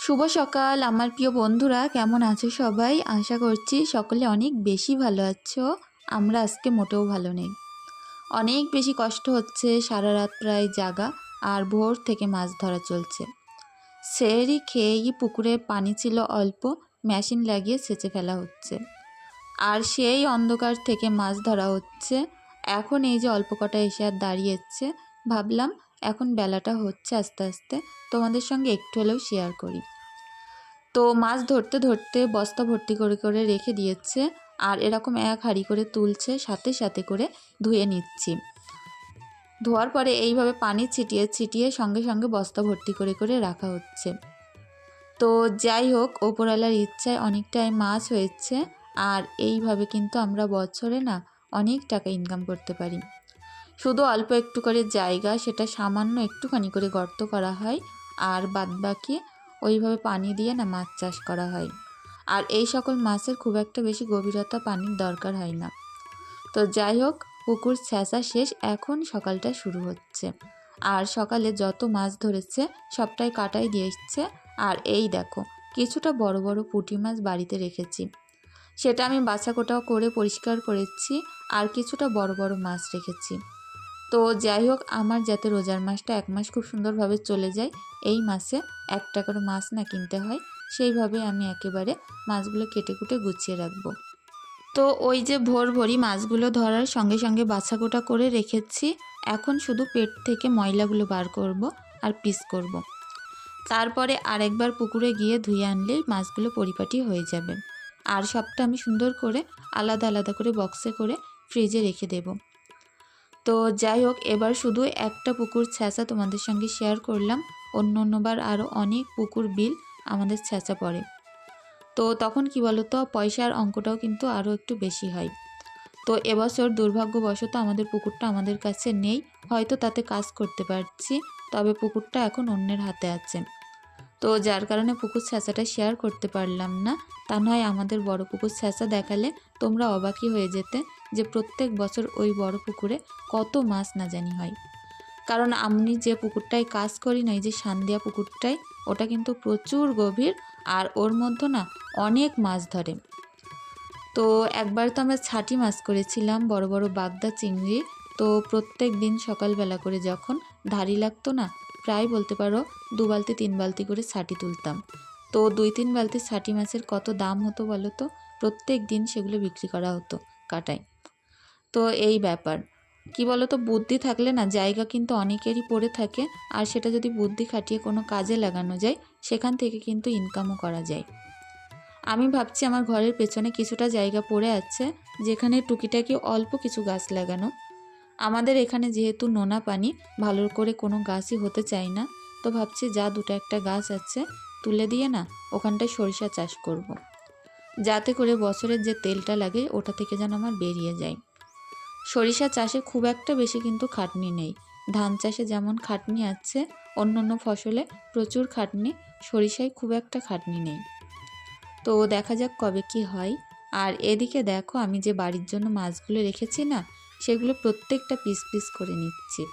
শুভ সকাল, আমার প্রিয় বন্ধুরা, কেমন আছো সবাই? আশা করছি সকলে অনেক বেশি ভালো আছো। আমরা আজকে মোটেও ভালো নেই। অনেক বেশি কষ্ট হচ্ছে, সারা রাত প্রায় জাগা আর ভোর থেকে মাছ ধরা চলছে। সেরি খেয়েই পুকুরে পানি ছিল অল্প, মেশিন লাগিয়ে সেচে ফেলা হচ্ছে। আর সেই অন্ধকার থেকে মাছ ধরা হচ্ছে। এখন এই যে অল্প কটা এসে আর দাঁড়িয়েছে ভাবলাম এখন বেলাটা হচ্ছে আস্তে আস্তে, তোমাদের সঙ্গে একটু হলেও শেয়ার করি। তো মাছ ধরতে ধরতে বস্তা ভর্তি করে করে রেখে দিয়েছে, আর এরকম এক হাঁড়ি করে তুলছে, সাথে সাথে করে ধুয়ে নিচ্ছি। ধোয়ার পরে এইভাবে পানি ছিটিয়ে ছিটিয়ে সঙ্গে সঙ্গে বস্তা ভর্তি করে করে রাখা হচ্ছে। তো যাই হোক, ওপরওয়ালার ইচ্ছায় অনেকটাই মাছ হয়েছে, আর এইভাবে কিন্তু আমরা বছরে না অনেক টাকা ইনকাম করতে পারি। শুধু অল্প একটু করে জায়গা, সেটা সামান্য একটুখানি করে গর্ত করা হয়। আর বাদবাকি ওইভাবে পানি দিয়ে না মাছ চাষ করা হয়। আর এই সকল মাছের খুব একটা বেশি গভীরতা পানির দরকার হয় না। তো যাই হোক, পুকুর ছেঁচা শেষ, এখন সকালটা শুরু হচ্ছে। আর সকালে যত মাছ ধরেছে, সবটাই কাটাই দিয়ে এসছে। আর এই দেখো, কিছুটা বড় বড় পুঁটি মাছ বাড়িতে রেখেছি। সেটা আমি বাছা কোটাও করে পরিষ্কার করেছি, আর কিছুটা বড় বড় মাছ রেখেছি। তো যাই হোক, আমার যাতে রোজার মাসটা এক মাস খুব সুন্দরভাবে চলে যায়, এই মাসে এক টাকার মাছ না কিনতে হয়, সেইভাবে আমি একেবারে মাছগুলো কেটে কুটে গুছিয়ে রাখব। তো ওই যে ভোর ভরি মাছগুলো ধরার সঙ্গে সঙ্গে বাছাকোটা করে রেখেছি, এখন শুধু পেট থেকে ময়লাগুলো বার করব আর পিস করব। তারপরে আরেকবার পুকুরে গিয়ে ধুয়ে আনলেই মাছগুলো পরিপাটি হয়ে যাবে। আর সবটা আমি সুন্দর করে আলাদা আলাদা করে বক্সে করে ফ্রিজে রেখে দেবো। তো যাই হোক, এবার শুধু একটা পুকুর ছ্যাঁচা তোমাদের সঙ্গে শেয়ার করলাম। অন্য অন্যবার আরও অনেক পুকুর বিল আমাদের ছ্যাঁচা পড়ে। তো তখন কি বলতো, পয়সার অঙ্কটাও কিন্তু আরও একটু বেশি হয়। তো এবছর দুর্ভাগ্যবশত আমাদের পুকুরটা আমাদের কাছে নেই, হয়তো তাতে কাজ করতে পারছি, তবে পুকুরটা এখন অন্যের হাতে আছে। তো যার কারণে পুকুর ছ্যাঁচাটা শেয়ার করতে পারলাম না, তা নয় আমাদের বড় পুকুর ছ্যাঁচা দেখালে তোমরা অবাকই হয়ে যেতে। যে প্রত্যেক বছর ওই বড় পুকুরে কত মাছ না জানি হয়। কারণ আমি যে পুকুরটায় কাজ করি না, এই যে সান্দিয়া পুকুরটায়, ওটা কিন্তু প্রচুর গভীর আর ওর মধ্যে না অনেক মাছ ধরে। তো একবার তো আমরা ছাটি মাছ করেছিলাম, বড় বড় বাগদা চিংড়ি। তো প্রত্যেক দিন সকালবেলা করে যখন ধারি লাগতো না, প্রায় বলতে পারো দু বালতি, তিন বালতি করে ছাটি তুলতাম। তো দুই, তিন বালতি ছাটি মাছের কত দাম হতো বলো তো? প্রত্যেক দিন সেগুলো বিক্রি করা হতো কাটায়। তো এই ব্যাপার। কি বলো তো বুদ্ধি থাকলে না জায়গা কিন্তু অনেকেরই পড়ে থাকে। আর সেটা যদি বুদ্ধি খাটিয়ে কোনো কাজে লাগানো যায়, সেখান থেকে কিন্তু ইনকামও করা যায়। আমি ভাবছি আমার ঘরের পেছনে কিছুটা জায়গা পড়ে আছে, যেখানে টুকিটাকি অল্প কিছু গাছ লাগানো। আমাদের এখানে যেহেতু নোনা পানি, ভালো করে কোনো গাছই হতে চায় না। তো ভাবছি যা দুটো একটা গাছ আছে, তুলে দিয়ে না ওখানটায় সরিষা চাষ করব। যাতে করে বছরের যে তেলটা লাগে, ওটা থেকে যেন আমার বেরিয়ে যায়। সরিষা চাষে খুব একটা বেশি কিন্তু খাটনি নেই। ধান চাষে যেমন খাটনি আছে অন্য অন্য ফসলে প্রচুর খাটনি, সরিষায় খুব একটা খাটনি নেই। তো দেখা যাক কবে কি হয়। আর এদিকে দেখো, আমি যে বাড়ির জন্য মাছগুলো রেখেছি না, সেগুলো প্রত্যেকটা পিস পিস করে নিচ্ছি।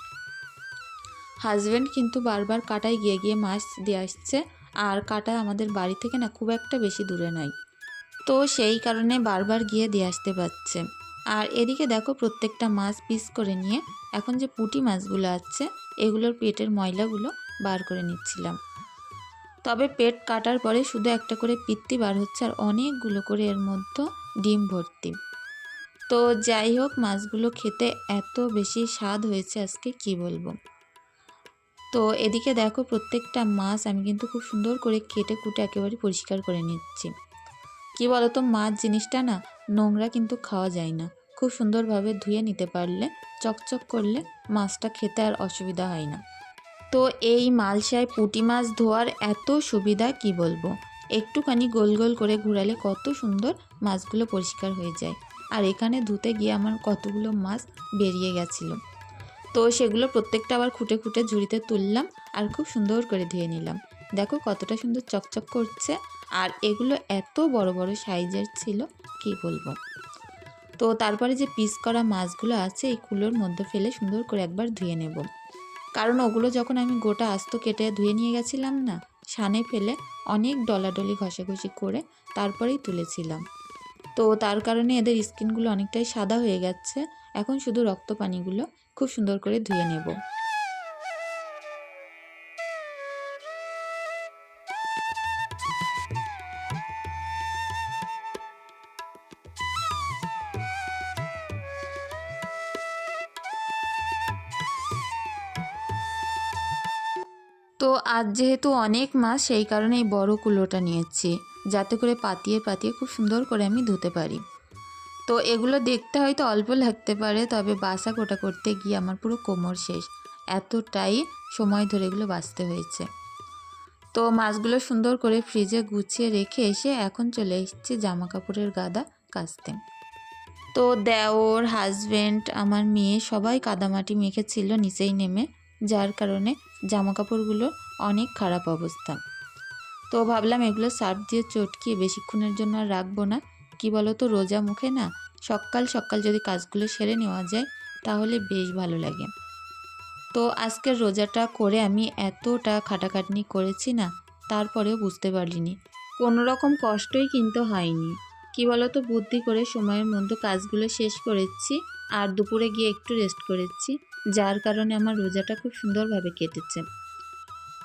হাজব্যান্ড কিন্তু বারবার কাটায় গিয়ে গিয়ে মাছ দিয়ে আসছে, আর কাটা আমাদের বাড়ি থেকে না খুব একটা বেশি দূরে নয়। তো সেই কারণে বারবার গিয়ে দিয়ে আসতে পারছে। আর এদিকে দেখো প্রত্যেকটা মাছ পিস করে নিয়ে এখন যে পুঁটি মাছগুলো আছে, এগুলোর পেটের ময়লাগুলো বার করে নিচ্ছিলাম। তবে পেট কাটার পরে শুধু একটা করে পিত্তি বার হচ্ছে আর অনেকগুলো করে এর মধ্যে ডিম ভর্তি। তো যাই হোক, মাছগুলো খেতে এত বেশি স্বাদ হয়েছে আজকে কি বলব? তো এদিকে দেখো প্রত্যেকটা মাছ আমি কিন্তু খুব সুন্দর করে কেটে কুটে একেবারে পরিষ্কার করে নিচ্ছি। কি বলতো, মাছ জিনিসটা না নোংরা কিন্তু খাওয়া যায় না। খুব সুন্দরভাবে ধুয়ে নিতে পারলে, চকচক করলে মাছটা খেতে আর অসুবিধা হয় না। তো এই মালসায় পুঁটি মাছ ধোয়ার এত সুবিধা কি বলব? একটুখানি গোল গোল করে ঘুরালে কত সুন্দর মাছগুলো পরিষ্কার হয়ে যায়। আর এখানে ধুতে গিয়ে আমার কতগুলো মাছ বেরিয়ে গেছিল। তো সেগুলো প্রত্যেকটা আবার খুঁটে খুঁটে ঝুড়িতে তুললাম আর খুব সুন্দর করে ধুয়ে নিলাম। দেখো কতটা সুন্দর চকচক করছে। আর এগুলো এত বড় বড় সাইজের ছিল, কি বলব? তো তারপরে যে পিস করা মাছগুলো আছে, এই কুলোর মধ্যে ফেলে সুন্দর করে একবার ধুয়ে নেব। কারণ ওগুলো যখন আমি গোটা আস্ত কেটে ধুয়ে নিয়ে গেছিলাম না, সানে ফেলে অনেক ডলাডলি ঘষাঘষি করে তারপরেই তুলেছিলাম। তো তার কারণে এদের স্কিনগুলো অনেকটাই সাদা হয়ে গেছে। এখন শুধু রক্ত পানিগুলো খুব সুন্দর করে ধুয়ে নেব। তো আজ যেহেতু অনেক মাছ সেই কারণে এই বড় কুলোটা নিয়েছি। যাতে করে পাতিয়ে পাতিয়ে খুব সুন্দর করে আমি ধুতে পারি। তো এগুলো দেখতে হয়তো অল্প লাগতে পারে, তবে বাসা কোটা করতে গিয়ে আমার পুরো কোমর শেষ। এতটাই সময় ধরে এগুলো বাঁচতে হয়েছে। তো মাছগুলো সুন্দর করে ফ্রিজে গুছিয়ে রেখে এসে এখন চলে এসেছি জামা কাপড়ের গাদা কাচতে। তো দেওর হাজব্যান্ড আমার মেয়ে সবাই কাদামাটি মেখেছিল, নিচেই নেমে। যার কারণে জামা কাপড়গুলোর অনেক খারাপ অবস্থা। তো ভাবলাম এগুলো সার্ফ দিয়ে চটকিয়ে বেশিক্ষণের জন্য আর রাখব না। কি বলো তো রোজা মুখে না সকাল সকাল যদি কাজগুলো সেরে নেওয়া যায়, তাহলে বেশ ভালো লাগে। তো আজকের রোজাটা করে আমি এতটা খাটাখাটনি করেছি না, তারপরেও বুঝতে পারিনি কোনো রকম কষ্টই কিন্তু হয়নি। কি বলো তো বুদ্ধি করে সময়ের মধ্যে কাজগুলো শেষ করেছি আর দুপুরে গিয়ে একটু রেস্ট করেছি। যার কারণে আমার রোজাটা খুব সুন্দরভাবে কেটেছে।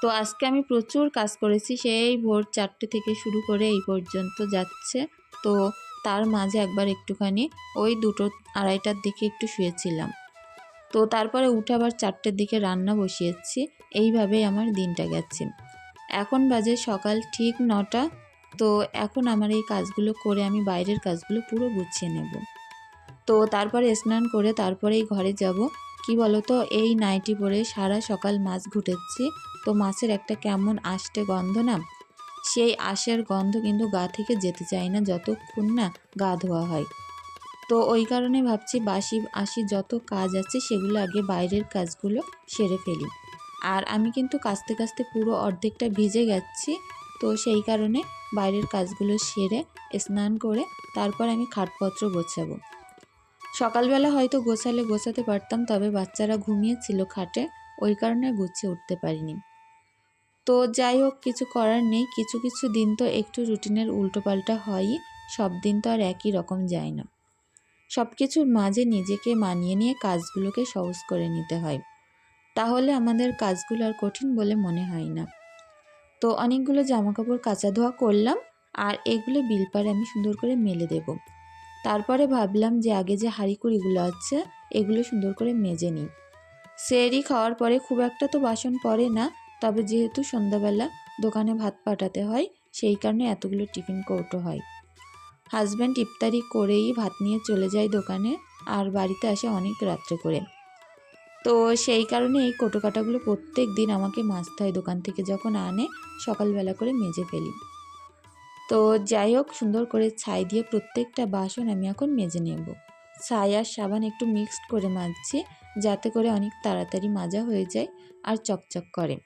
তো আজকে আমি প্রচুর কাজ করেছি, সেই ভোর চারটে থেকে শুরু করে এই পর্যন্ত যাচ্ছে। তো তার মাঝে একবার একটুখানি ওই দুটো আড়াইটার দিকে একটু শুয়েছিলাম। তো তারপরে উঠে আবার চারটের দিকে রান্না বসিয়েছি, এইভাবেই আমার দিনটা গেছে। এখন বাজে সকাল ঠিক নটা, তো এখন আমার এই কাজগুলো করে আমি বাইরের কাজগুলো পুরো গুছিয়ে নেব। তো তারপরে স্নান করে তারপরেই ঘরে যাব। কি বলতো? এই নাইটি পরে সারা সকাল মাছ ঘুটেছি। তো মাছের একটা কেমন আষ্টে গন্ধ না? সেই আশের গন্ধ কিন্তু গা থেকে যেতে চায় না, যতক্ষণ না গা ধোয়া হয়। তো ওই কারণে ভাবছি বাসি, আসি যত কাজ আছে সেগুলো আগে বাইরের কাজগুলো সেরে ফেলি। আর আমি কিন্তু কাস্তে কাস্তে পুরো অর্ধেকটা ভিজে গেছি। তো সেই কারণে বাইরের কাজগুলো সেরে, স্নান করে তারপর আমি খাটপত্র গোছাবো। সকালবেলা হয়তো গোছালে গোছাতে পারতাম, তবে বাচ্চারা ঘুমিয়েছিল খাটে, ওই কারণে গুছিয়ে উঠতে পারিনি। তো যাই হোক, কিছু করার নেই, কিছু কিছু দিন তো একটু রুটিনের উল্টোপাল্টা হয়ই সব দিন তো আর একই রকম যায় না। সব কিছুর মাঝে নিজেকে মানিয়ে নিয়ে কাজগুলোকে সহজ করে নিতে হয়। তাহলে আমাদের কাজগুলো আর কঠিন বলে মনে হয় না। তো অনেকগুলো জামা কাপড় কাচা ধোয়া করলাম, আর এগুলো বিলপারে আমি সুন্দর করে মেলে দেব। তারপরে ভাবলাম যে আগে যে হাঁড়িকুড়িগুলো আছে, এগুলো সুন্দর করে মেজে নিই। সেরি খাওয়ার পরে খুব একটা তো বাসন পড়ে না, তবে যেহেতু সন্ধ্যাবেলা দোকানে ভাত পাঠাতে হয়, সেই কারণে এতগুলো টিফিন কৌটো হয়। হাজব্যান্ড ইফতারি করেই ভাত নিয়ে চলে যায় দোকানে, আর বাড়িতে আসে অনেক রাত্রে করে। তো সেই কারণে এই কোটো কাটাগুলো প্রত্যেক দিন আমাকে মাজতে হয় দোকান থেকে যখন আনে, সকালবেলা করে মেজে ফেলি। তো যাই হোক, সুন্দর করে ছাই দিয়ে প্রত্যেকটা বাসন আমি এখন মেজে নেব। ছাই আর সাবান একটু মিক্সড করে মাজছি, যাতে করে অনেক তাড়াতাড়ি মাজা হয়ে যায় আর চকচক করে।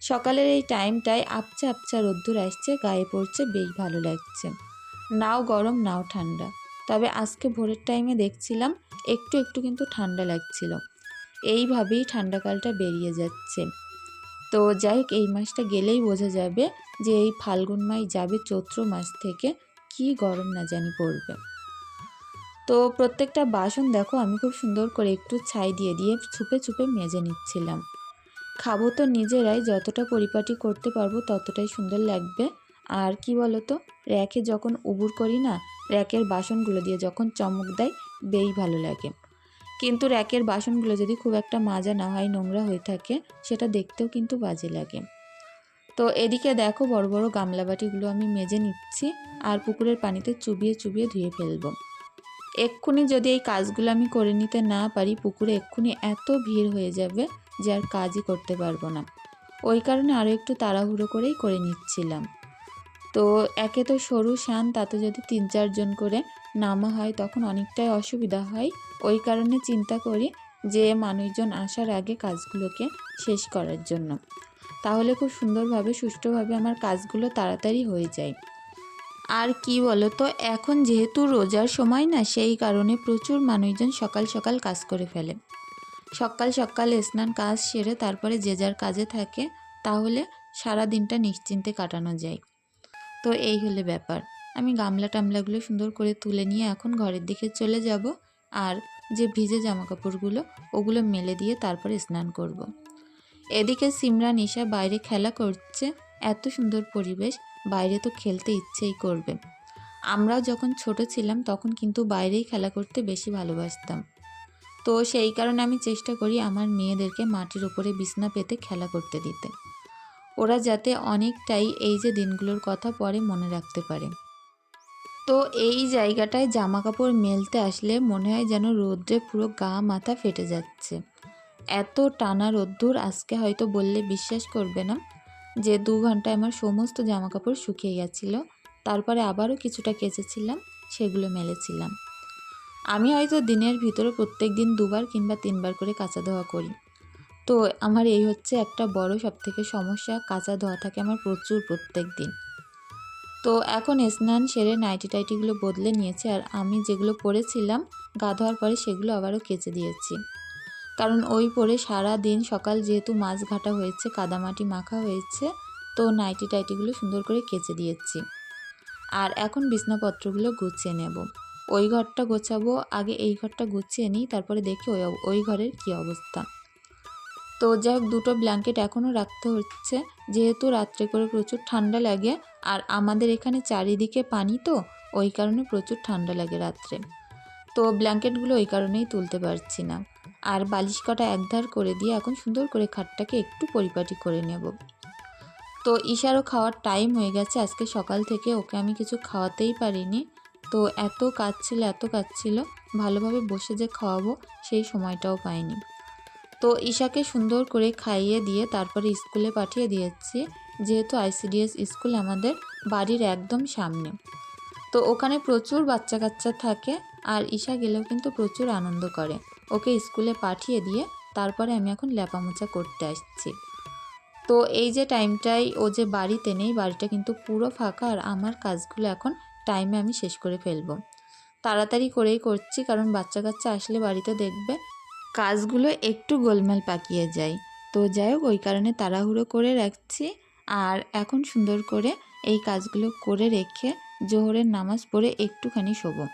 সকালের এই টাইমটায় আপচা আপচা রোদ্দুর আসছে, গায়ে পড়ছে, বেশ ভালো লাগছে। নাও গরম, নাও ঠান্ডা। তবে আজকে ভোরের টাইমে দেখছিলাম, একটু একটু কিন্তু ঠান্ডা লাগছিল। এইভাবেই ঠান্ডাকালটা বেরিয়ে যাচ্ছে। তো যাই হোক, এই মাসটা গেলেই বোঝা যাবে যে এই ফাল্গুন মাস যাবে চৈত্র মাস থেকে কি গরম না জানি পড়বে। তো প্রত্যেকটা বাসন দেখো, আমি খুব সুন্দর করে একটু ছাই দিয়ে দিয়ে ছুপে ছুপে মেজে নিচ্ছিলাম। খাব তো নিজেরাই, যতটা পরিপাটি করতে পারব ততটাই সুন্দর লাগবে। আর কি বলো তো র্যাকে যখন উবুর করি না, র্যাকের বাসনগুলো দিয়ে যখন চমক দেয় বেই ভালো লাগে। কিন্তু র্যাকের বাসনগুলো যদি খুব একটা মাজা না হয়, নোংরা হয়ে থাকে, সেটা দেখতেও কিন্তু বাজে লাগে। তো এদিকে দেখো বড় বড় গামলা বাটিগুলো আমি মেজে নিচ্ছি আর পুকুরের পানিতে চুবিয়ে চুবিয়ে ধুয়ে ফেলব। এক্ষুনি যদি এই কাজগুলো আমি করে নিতে না পারি, পুকুরে এক্ষুনি এত ভিড় হয়ে যাবে যে আর কাজই করতে পারব না। ওই কারণে আরও একটু তাড়াহুড়ো করেই করে নিচ্ছিলাম। তো একে তো সরু শান তাতে যদি তিন চারজন করে নামা হয় তখন অনেকটাই অসুবিধা হয়। ওই কারণে চিন্তা করি যে মানুষজন আসার আগে কাজগুলোকে শেষ করার জন্য। তাহলে খুব সুন্দরভাবে, সুষ্ঠুভাবে আমার কাজগুলো তাড়াতাড়ি হয়ে যায়। আর কি বলো তো এখন যেহেতু রোজার সময় না, সেই কারণে প্রচুর মানুষজন সকাল সকাল কাজ করে ফেলে। সকাল সকাল স্নান কাজ সেরে তারপরে যে যার কাজে থাকে, তাহলে সারা দিনটা নিশ্চিন্তে কাটানো যায়। তো এই হলে ব্যাপার। আমি গামলা টামলাগুলো সুন্দর করে তুলে নিয়ে এখন ঘরের দিকে চলে যাব আর যে ভিজে জামা কাপড়গুলো ওগুলো মেলে দিয়ে তারপরে স্নান করব। এদিকে সিমরান ঈশা বাইরে খেলা করছে। এত সুন্দর পরিবেশ, বাইরে তো খেলতে ইচ্ছেই করবে। আমরাও যখন ছোট ছিলাম, তখন কিন্তু বাইরেই খেলা করতে বেশি ভালোবাসতাম। তো সেই কারণে আমি চেষ্টা করি আমার মেয়েদেরকে মাটির ওপরে বিছনা পেতে খেলা করতে দিতে। ওরা যাতে অনেকটাই এই যে দিনগুলোর কথা পরে মনে রাখতে পারে। তো এই জায়গাটায় জামা কাপড় মেলতে আসলে মনে হয় যেন রোদ্রে পুরো গা মাথা ফেটে যাচ্ছে। এত টানা রোদ্দুর আজকে হয়তো বললে বিশ্বাস করবে না যে দু ঘন্টায় আমার সমস্ত জামা কাপড় শুকিয়ে গেছিল, তারপরে আবারও কিছুটা কেচেছিলাম, সেগুলো মেলেছিলাম। আমি হয়তো দিনের ভিতরে প্রত্যেক দিন দুবার কিংবা তিনবার করে কাঁচা ধোয়া করি। তো আমার এই হচ্ছে একটা বড় সবথেকে সমস্যা, কাঁচা ধোয়া থাকে আমার প্রচুর প্রত্যেক দিন। তো এখন স্নান সেরে নাইটি টাইটিগুলো বদলে নিয়েছি আর আমি যেগুলো পরেছিলাম, গা ধোয়ার পরে সেগুলো আবারও কেচে দিয়েছি। কারণ ওই পরে সারা দিন সকাল যেহেতু মাছ ঘাটা হয়েছে কাদামাটি মাখা হয়েছে, তো নাইটি টাইটিগুলো সুন্দর করে কেচে দিয়েছি। আর এখন বিছনাপত্রগুলো গুছিয়ে নেব। ওই ঘরটা গোছাবো, আগে এই ঘরটা গুছিয়ে নিই, তারপরে দেখি ওই ওই ঘরের কী অবস্থা। তো যাই হোক, দুটো ব্ল্যাঙ্কেট এখনও রাখতে হচ্ছে। যেহেতু রাত্রে করে প্রচুর ঠান্ডা লাগে, আর আমাদের এখানে চারিদিকে পানি তো, ওই কারণে প্রচুর ঠান্ডা লাগে রাত্রে। তো ব্ল্যাঙ্কেটগুলো ওই কারণেই তুলতে পারছি না। আর বালিশ কটা একধার করে দিয়ে এখন সুন্দর করে খাটটাকে একটু পরিপাটি করে নেব। তো ঈশারও খাওয়ার টাইম হয়ে গেছে, আজকে সকাল থেকে ওকে আমি কিছু খাওয়াতেই পারিনি। তো এত কাজ ছিল, এত কাজ ছিল, ভালোভাবে বসে যে খাওয়াবো, সেই সময়টাও পাইনি। তো ঈশাকে সুন্দর করে খাইয়ে দিয়ে তারপরে স্কুলে পাঠিয়ে দিয়েছি, যেহেতু আইসিডিএস স্কুল আমাদের বাড়ির একদম সামনে। তো ওখানে প্রচুর বাচ্চা কাচ্চা থাকে আর ঈশা গেলেও কিন্তু প্রচুর আনন্দ করে। ওকে স্কুলে পাঠিয়ে দিয়ে তারপরে আমি এখন ল্যাপামোচা করতে আসছি। তো এই যে টাইমটাই ও যে বাড়িতে নেই, বাড়িটা কিন্তু পুরো ফাঁকা আর আমার কাজগুলো এখন টাইমে আমি শেষ করে ফেলব। তাড়াতাড়ি করেই করছি, কারণ বাচ্চা কাচ্চা আসলে বাড়িতে দেখবে কাজগুলো একটু গোলমাল পাকিয়ে যায়। তো যাই হোক, ওই কারণে তাড়াহুড়ো করে রাখছি। আর এখন সুন্দর করে এই কাজগুলো করে রেখে জোহরের নামাজ পড়ে একটুখানি শোবো।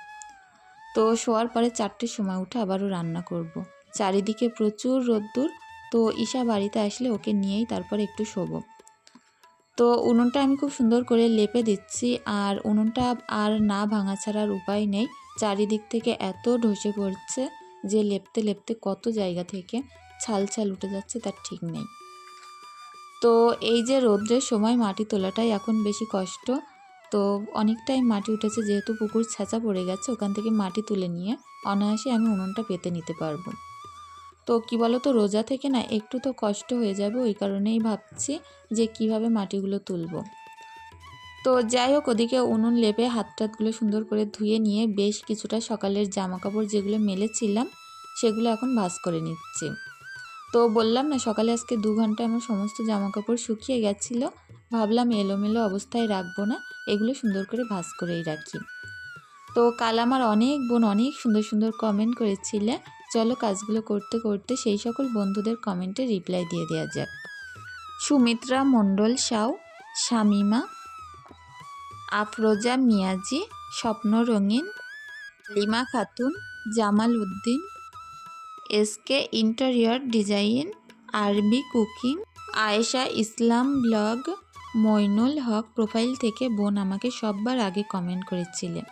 তো শোয়ার পরে চারটের সময় উঠে আবারও রান্না করব। চারিদিকে প্রচুর রোদ্দুর, তো ঈশা বাড়িতে আসলে ওকে নিয়েই তারপর একটু শোবো। তো উনুনটা আমি খুব সুন্দর করে লেপে দিচ্ছি, আর উনুনটা আর না ভাঙা ছাড়ার উপায় নেই। চারিদিক থেকে এত ঢসে পড়ছে যে লেপতে লেপতে কত জায়গা থেকে ছাল ছাল উঠে যাচ্ছে তার ঠিক নেই। তো এই যে রৌদ্রের সময় মাটি তোলাটাই এখন বেশি কষ্ট, তো অনেকটাই মাটি উঠেছে যেহেতু পুকুর ছাঁচা পড়ে গেছে, ওখান থেকে মাটি তুলে নিয়ে অনায়াসে আমি উনুনটা পেতে নিতে পারব। তো কি বলো তো রোজা থেকে না একটু তো কষ্ট হয়ে যাবে, ওই কারণেই ভাবছি যে কীভাবে মাটিগুলো তুলব। তো যাই হোক, ওদিকে উনুন লেপে হাত টাতগুলো সুন্দর করে ধুয়ে নিয়ে বেশ কিছুটা সকালের জামা কাপড় যেগুলো মেলেছিলাম, সেগুলো এখন ভাজ করে নিচ্ছি। তো বললাম না, সকালে আজকে দু ঘণ্টা আমার সমস্ত জামা কাপড় শুকিয়ে গেছিল, ভাবলাম এলোমেলো অবস্থায় রাখব না, এগুলো সুন্দর করে ভাজ করেই রাখি। তো কাল আমার অনেক বোন অনেক সুন্দর সুন্দর কমেন্ট করেছিলে, চলো কাজগুলো করতে করতে সেই সকল বন্ধুদের কমেন্টে রিপ্লাই দিয়ে দেওয়া যাক। সুমিত্রা মণ্ডল সাউ, শামিমা আফরোজা মিয়াজি, স্বপ্ন রঙিন, Lima Khatun, Jamal Uddin SK interior design, Arbi cooking, Ayesha Islam blog, Moinul Haque profile থেকে বোন আমাকে সববার আগে কমেন্ট করেছিলেন।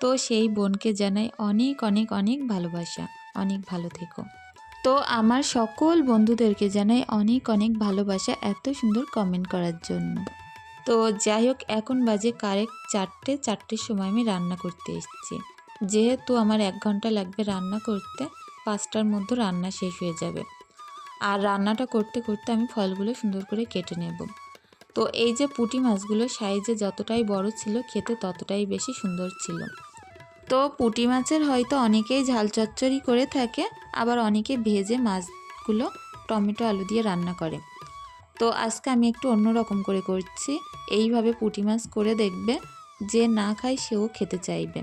তো সেই বোনকে জানাই অনেক অনেক অনেক ভালোবাসা। অনেক ভালো থেকো। তো আমার সকল বন্ধুদেরকে জানাই অনেক অনেক ভালোবাসা এত সুন্দর কমেন্ট করার জন্য। তো যাই হোক এখন বাজে কারেক্ট চারটে, চারটের সময় আমি রান্না করতে এসেছি। যেহেতু আমার এক ঘণ্টা লাগবে রান্না করতে, পাঁচটার মধ্যে রান্না শেষ হয়ে যাবে। আর রান্নাটা করতে করতে আমি ফলগুলো সুন্দর করে কেটে নেব। তো এই যে পুঁটি মাছগুলো, সাইজে যতটাই বড় ছিল, খেতে ততটাই বেশি সুন্দর ছিল। তো পুঁটি মাছের হয়তো অনেকেই ঝাল চচ্চড়ি করে থাকে, আবার অনেকে ভেজে মাছগুলো টমেটো, আলু দিয়ে রান্না করে। তো আজকে আমি একটু অন্যরকম করে করছি। এইভাবে পুঁটি মাছ করে দেখবে যে না খায় সেও খেতে চাইবে।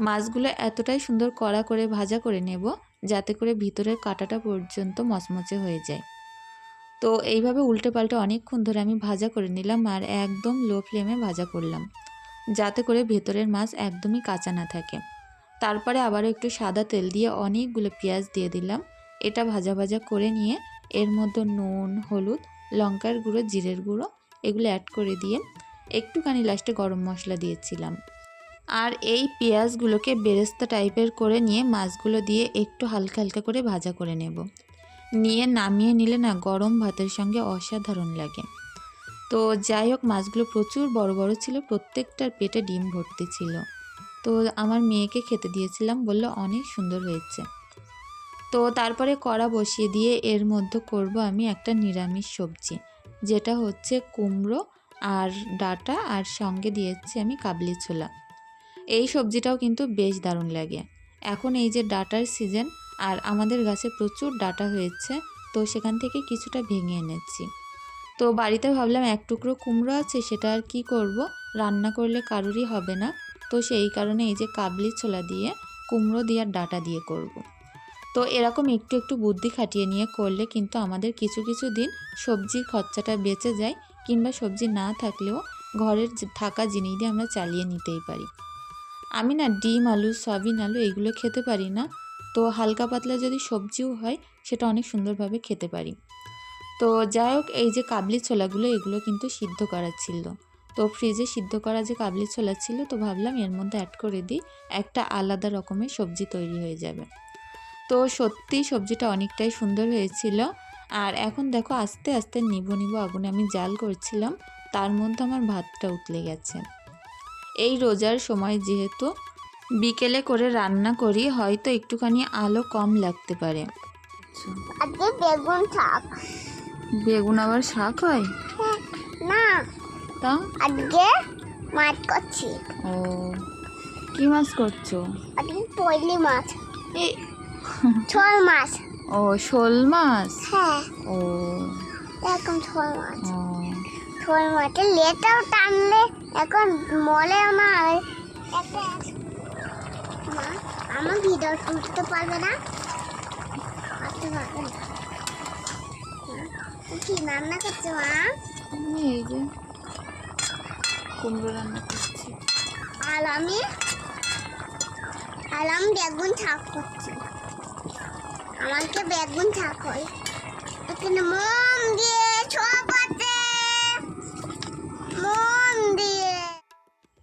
মাছগুলো এতটাই সুন্দর কড়া করে ভাজা করে নেব যাতে করে ভিতরের কাটাটা পর্যন্ত মচমচে হয়ে যায়। তো এইভাবে উল্টে পাল্টে অনেকক্ষণ ধরে আমি ভাজা করে নিলাম আর একদম লো ফ্লেমে ভাজা করলাম। যাতে করে ভেতরের মাছ একদমই কাঁচা না থাকে। তারপরে আবারও একটু সাদা তেল দিয়ে অনেকগুলো পেঁয়াজ দিয়ে দিলাম। এটা ভাজা ভাজা করে নিয়ে এর মধ্যে নুন, হলুদ, লঙ্কার গুঁড়ো, জিরের গুঁড়ো এগুলো অ্যাড করে দিয়ে একটুখানি লাস্টে গরম মশলা দিয়েছিলাম। আর এই পেঁয়াজগুলোকে বেরেস্তা টাইপের করে নিয়ে মাছগুলো দিয়ে একটু হালকা হালকা করে ভাজা করে নেব। নিয়ে নামিয়ে নিলে না গরম ভাতের সঙ্গে অসাধারণ লাগে। তো যাই হোক, মাছগুলো প্রচুর বড় বড় ছিল, প্রত্যেকটার পেটে ডিম ভর্তি ছিল। তো আমার মেয়েকে খেতে দিয়েছিলাম, বলল অনেক সুন্দর হয়েছে। তো তারপরে কড়া বসিয়ে দিয়ে এর মধ্যে করব আমি একটা নিরামিষ সবজি। যেটা হচ্ছে কুমড়ো আর ডাটা আর সঙ্গে দিয়েছি আমি কাবলি ছোলা। এই সবজিটাও কিন্তু বেশ দারুণ লাগে। এখন এই যে ডাটার সিজন আর আমাদের গাছে প্রচুর ডাটা হয়েছে, তো সেখান থেকে কিছুটা ভেঙে এনেছি। তো বাড়িতে ভাবলাম এক টুকরো কুমড়ো আছে, সেটা আর কি করব? রান্না করলে কারোরই হবে না। তো সেই কারণে এই যে কাবলি ছোলা দিয়ে কুমড়ো দিয়ে আর ডাটা দিয়ে করব। তো এরকম একটু একটু বুদ্ধি খাটিয়ে নিয়ে করলে কিন্তু আমাদের কিছু কিছু দিন সবজির খরচাটা বেঁচে যায় কিংবা সবজি না থাকলেও ঘরের থাকা জিনিস দিয়ে আমরা চালিয়ে নিতেই পারি। আমি না ডিম, আলু, সয়াবিন, আলু এগুলো খেতে পারি না। তো হালকা পাতলা যদি সবজিও হয় সেটা অনেক সুন্দরভাবে খেতে পারি। তো যাই হোক, এই যে কাবলি ছোলাগুলো এগুলো কিন্তু সিদ্ধ করা ছিল। তো ফ্রিজে সিদ্ধ করা যে কাবলি ছোলা ছিল, তো ভাবলাম এর মধ্যে অ্যাড করে দিই। একটা আলাদা রকমের সবজি তৈরি হয়ে যাবে। তো সত্যি সবজিটা অনেকটাই সুন্দর হয়েছিল। আর এখন দেখো আস্তে আস্তে নিবো নিবো আগুনে আমি জাল করছিলাম তার মধ্যে আমার ভাতটা উতলে গেছে। এই রোজার সময় যেহেতু বিকেলে করে রান্না করি হয়তো একটুখানি আলো কম লাগতে পারে। বেগুন শাক। বেগুন আবার শাক হয়? হ্যাঁ, না। তা আজকে মাছ করছি। ও কি মাছ করছ? আজকে পয়লি মাছ। ছয় মাছ। ও শোল মাছ? হ্যাঁ। ও। এরকম ছয় মাছ। ছয় মাছের লেটাও টানলে এখন মলে না একটা মা আমার ভিডিও তুলতে পারবে না। পারতে পারবে না। কি রান্না করছ মা? এই যে কুমড়ো রান্না করছি। আর আমি আর আমি বেগুন শাক করছি। আমাকে বেগুন এখানে দিয়ে ছপাতে দিয়ে।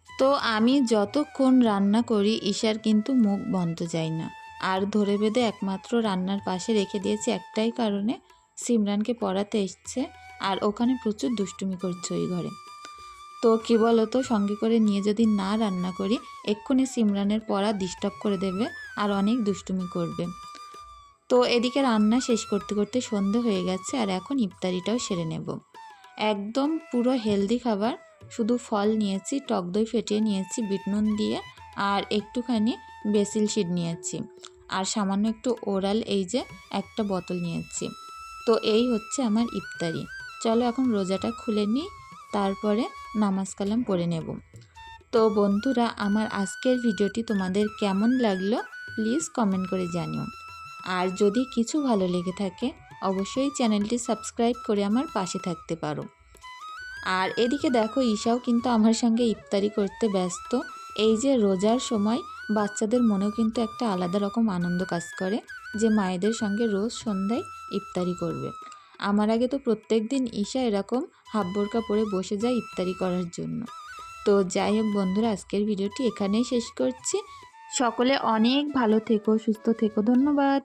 তো আমি যতক্ষণ রান্না করি, ঈশার কিন্তু মুখ বন্ধ যায় না। আর ধরে বেঁধে একমাত্র রান্নার পাশে রেখে দিয়েছি একটাই কারণে সিমরানকে পড়াতে এসছে আর ওখানে প্রচুর দুষ্টুমি করছে ওই ঘরে। তো কী বলো তো সঙ্গে করে নিয়ে যদি না রান্না করি, এক্ষুনি সিমরানের পড়া ডিস্টার্ব করে দেবে আর অনেক দুষ্টুমি করবে। তো এদিকে রান্না শেষ করতে করতে সন্ধে হয়ে গেছে আর এখন ইফতারিটাও সেরে নেব। একদম পুরো হেলদি খাবার, শুধু ফল নিয়েছি, টক দই ফেটিয়ে নিয়েছি, বিট নুন দিয়ে আর একটুখানি বেসিল শিড নিয়েছি। আর সামান্য একটু ওরাল এই যে একটা বোতল নিয়েছি। তো এই হচ্ছে আমার ইফতারি। চলো এখন রোজাটা খুলে নিই, তারপরে নামাজ কালাম পড়ে নেব। তো বন্ধুরা, আমার আজকের ভিডিওটি তোমাদের কেমন লাগল প্লিজ কমেন্ট করে জানিও। আর যদি কিছু ভালো লেগে থাকে, অবশ্যই চ্যানেলটি সাবস্ক্রাইব করে আমার পাশে থাকতে পারো। আর এদিকে দেখো, ঈশাও কিন্তু আমার সঙ্গে ইফতারি করতে ব্যস্ত। এই যে রোজার সময়, বাচ্চাদের মনেও কিন্তু একটা আলাদা রকম আনন্দ কাজ করে যে মায়েদের সঙ্গে রোজ সন্ধ্যায় ইফতারি করবে। আমার আগে তো প্রত্যেক দিন ঈশা এরকম হাফ বোরকা পরে বসে যায় ইফতারি করার জন্য। তো যাই হোক বন্ধুরা, আজকের ভিডিওটি এখানেই শেষ করছি। সকলে অনেক ভালো থেকো, সুস্থ থেকো, ধন্যবাদ।